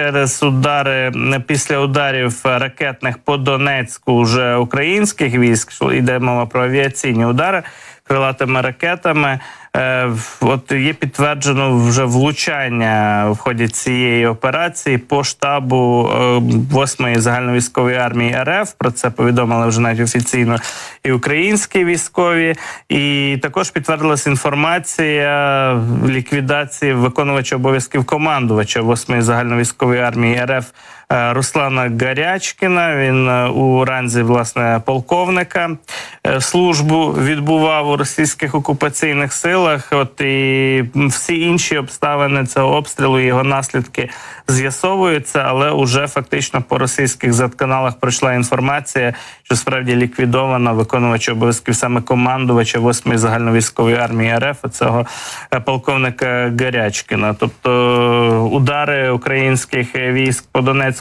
через удари після ударів ракетних по Донецьку вже українських військ що йде мова про авіаційні удари крилатими ракетами. Е, От є підтверджено вже влучання в ході цієї операції по штабу 8-ї загальновійськової армії РФ. Про це повідомили вже навіть офіційно і українські військові. І також підтвердилася інформація ліквідації виконувача обов'язків командувача 8-ї загальновійськової армії РФ е, Руслана Гарячкіна. Він е, у ранзі власне полковника е, службу відбував у російських окупаційних силах. От і всі інші обставини цього обстрілу його наслідки з'ясовуються, але уже фактично по російських Z-каналах пройшла інформація, що справді ліквідовано виконувач обов'язків саме командувача 8-ї загальновійськової армії РФ цього е, полковника Гарячкіна. Тобто е, удари українських військ по Донецьку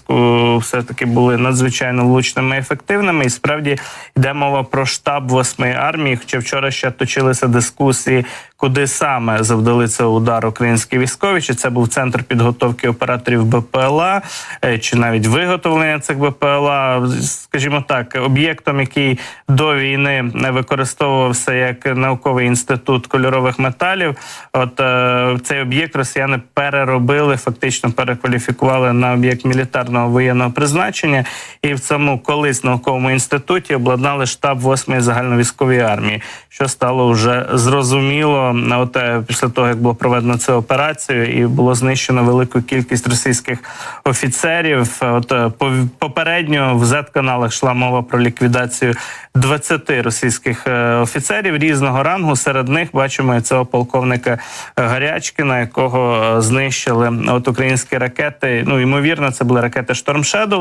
все таки були надзвичайно влучними і ефективними. І справді йде мова про штаб 8-ї армії. Хоча вчора ще точилися дискусії, куди саме завдали цей удар українські військові, чи це був центр підготовки операторів БПЛА, е, чи навіть виготовлення цих БПЛА, скажімо так, об'єктом, який до війни не використовувався як науковий інститут кольорових металів. От е, цей об'єкт росіяни переробили, фактично перекваліфікували на об'єкт мілітарного воєнного призначення, і в цьому колись науковому інституті обладнали штаб 8-ї загальновійськової армії, що стало вже зрозуміло. От е, після того, як було проведено цю операцію, і було знищено велику кількість російських офіцерів. От е, попередньо в Z-каналах йшла мова про ліквідацію 20 російських е, офіцерів різного рангу. Серед них бачимо і цього полковника Гарячкіна, якого е, знищили от українські ракети. Ну ймовірно, це були ракети з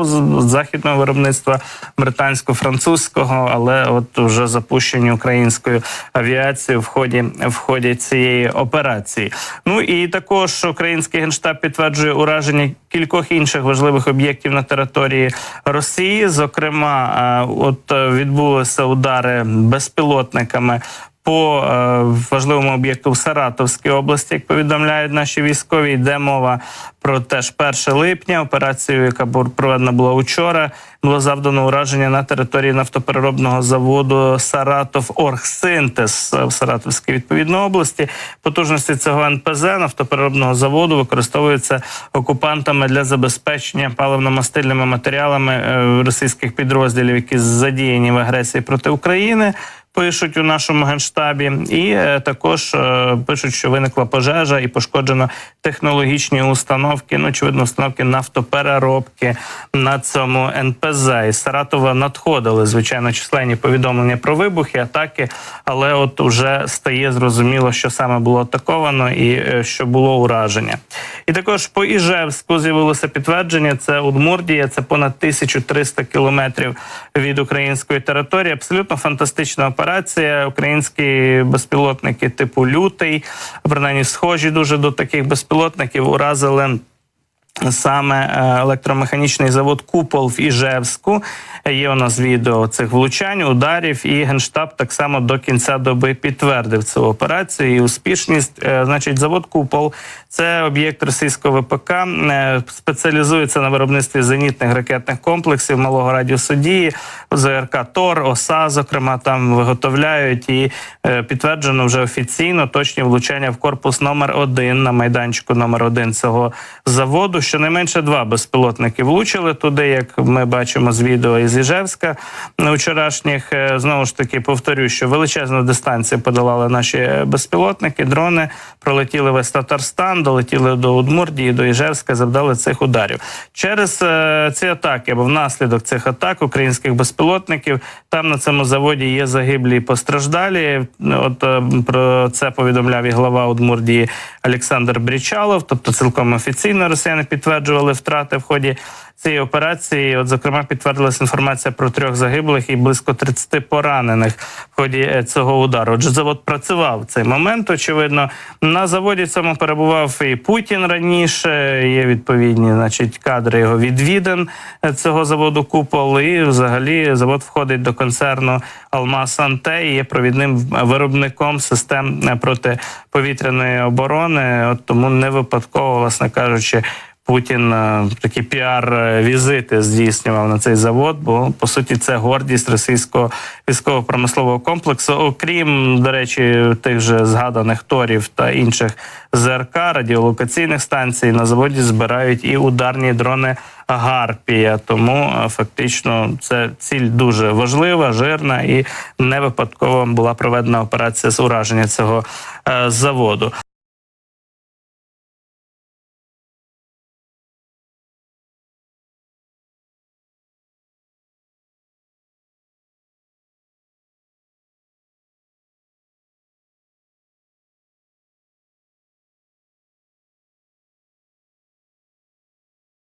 з західного виробництва британсько-французького, але от вже запущені українською авіацією в ході в ході цієї операції. Ну і також український генштаб підтверджує ураження кількох інших важливих об'єктів на території Росії. Зокрема, е, от е, відбулися удари безпілотниками. По е, важливому об'єкту в Саратовській області, як повідомляють наші військові, йде мова про теж 1 липня. Операцію, яка проведена була учора, було завдано ураження на території нафтопереробного заводу Саратов Оргсинтез в Саратовській відповідно області. Потужності цього НПЗ нафтопереробного заводу використовуються окупантами для забезпечення паливно-мастильними матеріалами е, російських підрозділів, які задіяні в агресії проти України. Пишуть у нашому генштабі, і е, також е, пишуть, що виникла пожежа і пошкоджено технологічні установки. Ну очевидно, установки нафтопереробки на цьому НПЗ. Із Саратова надходили звичайно численні повідомлення про вибухи, атаки, але от уже стає зрозуміло, що саме було атаковано і е, що було ураження. І також по Іжевську з'явилося підтвердження. Це Удмурдія, це понад 1300 кілометрів від української території. Абсолютно фантастична операція. Українські безпілотники типу лютий, принаймні схожі дуже до таких безпілотників, уразили. Саме е, електромеханічний завод Купол в Іжевську є у нас відео цих влучань, ударів, і генштаб так само до кінця доби підтвердив цю операцію і успішність. Е, Значить, завод Купол це об'єкт російського ВПК, е, спеціалізується на виробництві зенітних ракетних комплексів малого радіусу дії, ЗРК ТОР, ОСА, зокрема, там виготовляють і підтверджено вже офіційно точні влучання в корпус номер один на майданчику номер один цього заводу. Щонайменше два безпілотники влучили туди, як ми бачимо з відео із Іжевська вчорашніх. Е, Знову ж таки повторюю, що величезну дистанцію подолали наші безпілотники, дрони пролетіли весь Татарстан, долетіли до Удмурдії, до Іжевська, завдали цих ударів. Через е, ці атаки або внаслідок цих атак українських безпілотників там на цьому заводі є загиблі і постраждалі. От е, про це повідомляв і глава Удмурдії Олександр Брічалов. Тобто, цілком офіційно росіяни підтверджували втрати в ході цієї операції, от зокрема, підтвердилася інформація про трьох загиблих і близько 30 поранених в ході е, цього удару. Отже, завод працював в цей момент. Очевидно, на заводі цьому перебував і Путін раніше. Є відповідні, значить, кадри його відвідин е, цього заводу Купол. І взагалі завод входить до концерну Алмаз Анте і є провідним виробником систем е, протиповітряної оборони. От тому не випадково, власне кажучи. Путін е, такі піар-візити здійснював на цей завод, бо по суті це гордість російського військово-промислового комплексу. Окрім до речі, тих же згаданих торів та інших ЗРК радіолокаційних станцій на заводі збирають і ударні дрони Гарпія. Тому е, фактично це ціль дуже важлива, жирна і не випадково була проведена операція з ураження цього е, заводу.